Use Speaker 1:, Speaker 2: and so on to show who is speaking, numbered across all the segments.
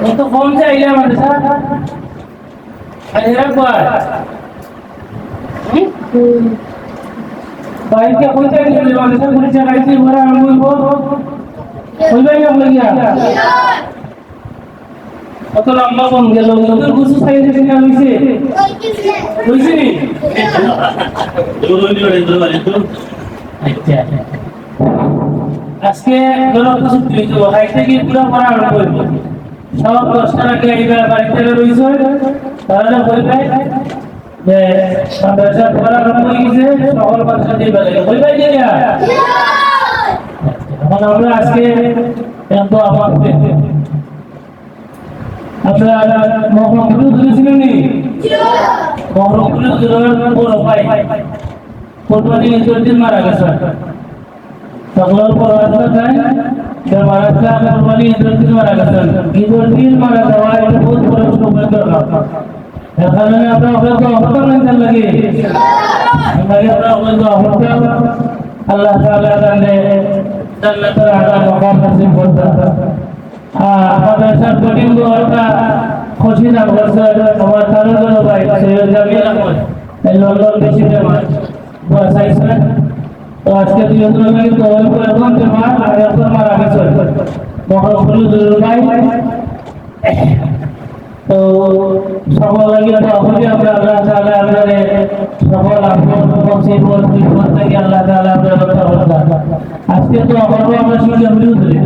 Speaker 1: কত কম চাইলে আমাদের স্যার একবার বাইকে কোন চাইলে আমাদের স্যার পুলিশ গাড়িতে ভরা আমি বলব বলবেন না বলে গিয়া কত লম্বা কম গেল তোর গুছু সাইজে কিনা হইছে? হইছে নি আচ্ছা। আজকে ধরো কিছু দিয়েছে হাইট থেকে পুরো পড়া আরম্ভ সব দশটা রাখলে এইবার বাড়িতে রয়েছে তাহলে বলবে যে মাদ্রাসা পড়া আরম্ভ হয়ে সকল বাচ্চা দিয়ে বেলা বলবে যে এখন আমরা আজকে কিন্তু আমার আপনারা মহরমপুরে ধরেছিলেন নি? মহরমপুরে ধরে বড় ভাই কোরবানি ঈদের মারা গেছে। সকলের পর আসলে যায় যে মারা গেছে কোরবানি ঈদের দিন মারা গেছেন ঈদের মারা যাওয়া, এটা বহুত বড় সৌভাগ্য এখানে আমরা আপনাকে অহতা মানতে লাগে। লাগে আমরা আপনাকে অহতা আল্লাহ তাআলা জানে জান্নাতের আলা মকাম নসিব করতে আমাদের স্যার কঠিন একটা খুশি না করছে আমার তারুণ ভাই সৈয়দ জামিল আহমদ এই লন্ডন বেশি ফেমাস বয়স আইসে তো আজকে দুই হাজার লাগে তো অল্প এখন যে মা আর এখন মারা গেছে মহাপ্রভু দুর্গা ভাই তো সকল লাগে তো আপনি আমরা আল্লাহ তাআলা আপনাদের সকল আপনার মুসিবত বিপদ থেকে আল্লাহ তাআলা আপনাদের রক্ষা করতে আজকে তো আমরা আমরা শিখে বিরুদ্ধে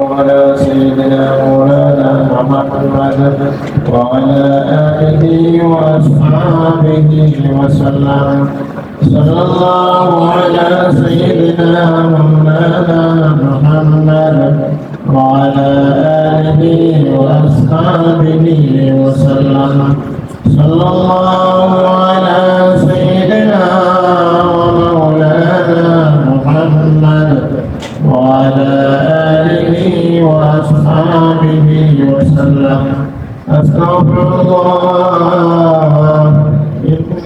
Speaker 2: وعلى سيدنا مولانا محمد وعلى آله وأصحابه وسلم صلى الله على سيدنا مولانا محمد وعلى آله وأصحابه وسلم. صلى الله على سيدنا ومولانا محمد وعلى آله وأصحابه وسلم. أستغفر الله.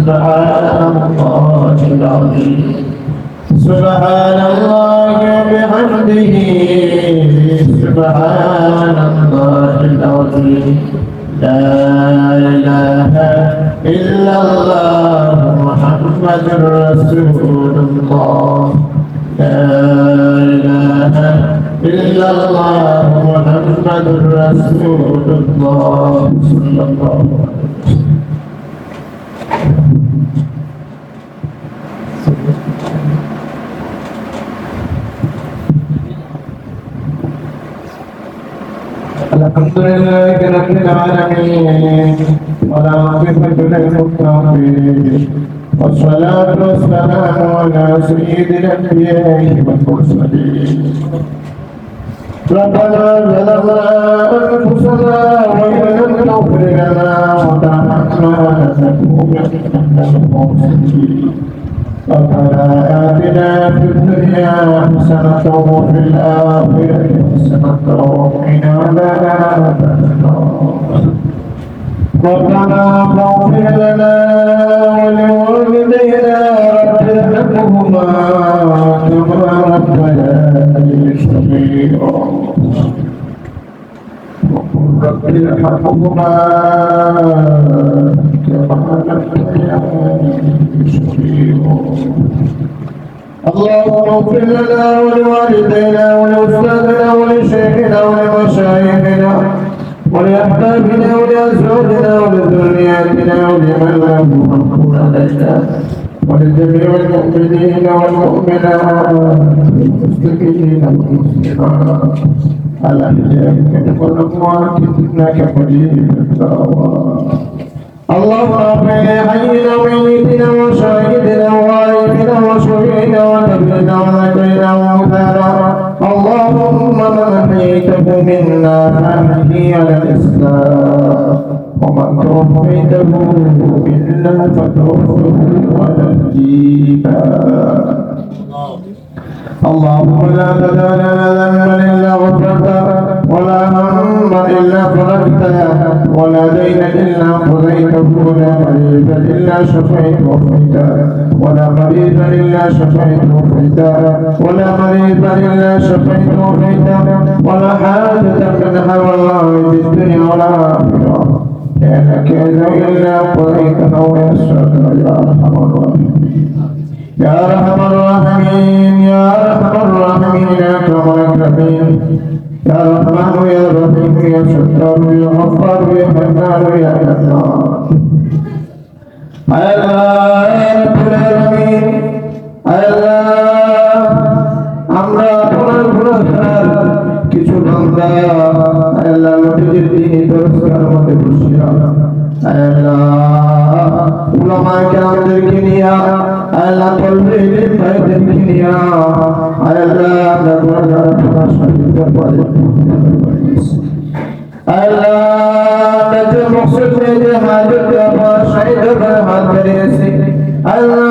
Speaker 2: سبحان الله. العظيم سبحان الله وبحمده سبحان الله العظيم لا إله إلا الله محمد رسول الله. لا إله إلا الله محمد رسول الله. صلى الله عليه وسلم. الحمد لله رب العالمين ولا عاقبة للمتقين والصلاة والسلام على سيد الأنبياء والمرسلين ربنا ظلمنا أنفسنا وإن لم تغفر لنا وترحمنا لنكونن من الخاسرين ربنا آتنا في الدنيا حسنة وفي الآخرة حسنة وقنا عذاب ربنا فاغفر لنا ولوالدينا رب ارحمهما كما ربياني صغيرا. رب ارحمهما. اللهم اغفر لنا ولوالدينا ولأستاذنا ولشيخنا ولمشايخنا ولأحبابنا ولأزواجنا ولذرياتنا ولمن له حق علينا ولجميع المؤمنين والمؤمنات. والمسلمين والمسلمات الأحياء منهم والأموات إنك قريب الدعوات اللهم اغفر لحينا وميتنا وشاهدنا وغائبنا وشهيدنا ونبينا وذكرنا وموتانا اللهم من أحييته منا فنحيي على الإسلام. ومن توفيته منا فتوفه على الإيمان اللهم لا تدع ذنبا إلا غفرته ولا هما إلا فرجته ولا دينا إلا قضيته ولا مريضا إلا شفيت وفيته ولا مريضا إلا شفيت وفيته ولا مريضا إلا شفيت وفيته ولا حاجة من حوائج الدنيا والاخره كانك إلا قضيتها ويسرتها يا أرحم الراحمين. يا ارحم الراحمين يا ارحم الراحمين يا اكرم الاكرمين يا رحمن يا رحيم يا ستار يا غفار يا حنان يا حنان আল্লাহ রব্বুল আলামিন আল্লাহ আমরা আপনার গুনাহগার কিছু বান্দা আল্লাহ নবীজির দিনে পুরস্কার মধ্যে বসিয়া আল্লাহ উলামায়ে কেরামদেরকে নিয়া আল্লাহ তলবে ইলম ভাইদেরকে নিয়া আল্লাহ আমরা গুনাহগার আপনার সাথে পড়ে আল্লাহ যে মকসদ যে হাজত আমার শহীদ করে হাত ধরেছে আল্লাহ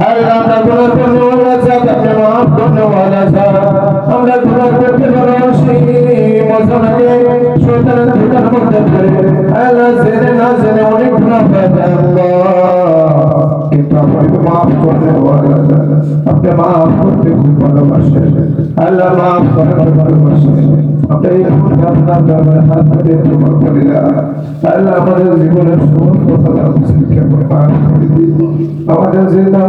Speaker 2: আল্লাহ গুনাহ করতে ওয়ালা সাথ আপনি করতে ওয়ালা আমরা গুনাহ করতে পারছি মজনাকে শয়তানের ধোকার জেনে না জেনে অনেক গুনাহ হয়েছে আল্লাহ। কিন্তু আপনি আপনি মাফ করতে খুব ভালোবাসেন। আল্লাহ মাফ করতে ভালোবাসেন। আমাদের জীবনের সমস্ত কথা আমাদের জিন্দা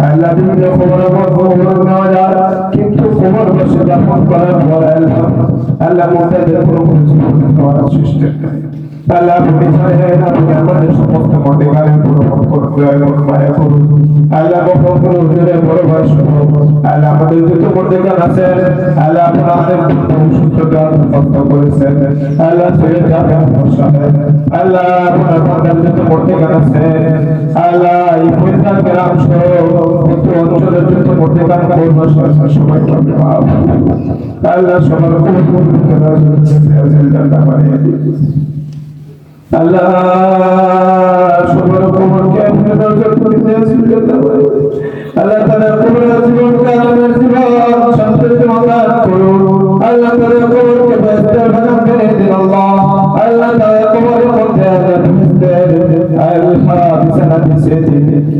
Speaker 2: আল্লাহ বিভিন্ন খবরের খবর নেওয়া যায় কিন্তু খবর বসে দাফন করার পর আল্লাহ। আল্লাহ মোটাদের কোনো নেই আল্লাহ জানেন আপনি আমাদের সমস্ত মন্দিরের পূরণ করুন মায়া করুন আল্লাহ বকর করুন হুজুরের বড় শুনুন আল্লাহ আমাদের যত মন্দির আছেন আল্লাহ আপনাদের সুস্থতা কষ্ট করেছেন। আল্লাহ ছেড়ে যাবেন আল্লাহ আপনার বান্দার যত মন্দির আছেন আল্লাহ এই পরিবার গ্রাম সহ যত অঞ্চলের যত মন্দির করব আপনি মাফ আল্লাহ সবার কবুল করুন। আল্লাহ বানিয়ে দিন আল্লাহ সবার কবরকে আপনি নজর করে দিয়েছেন আল্লাহ আল্লাহ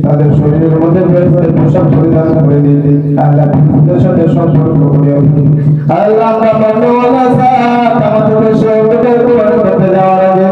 Speaker 2: তাদের শরীরের মধ্যে বেহেশতের পোশাক পরিধান করে দিন আল্লাহ সাথে সম্পর্ক করে আল্লাহ আমরা যাওয়ার আগে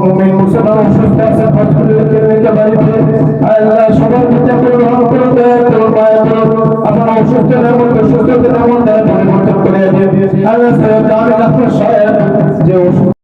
Speaker 2: মুমিন মুসলমান অসুস্থ আছে হসপিটালে নিতে বাড়িতে আল্লাহ সবার প্রতি আপনি গ্রহণ করুন, দয়া করুন, মায়া করুন। আপনার অসুস্থতার মধ্যে সুস্থতার মধ্যে পরিবর্তন করে দিন আল্লাহ সাহেব আমি আপনার সাহেব যে অসুস্থ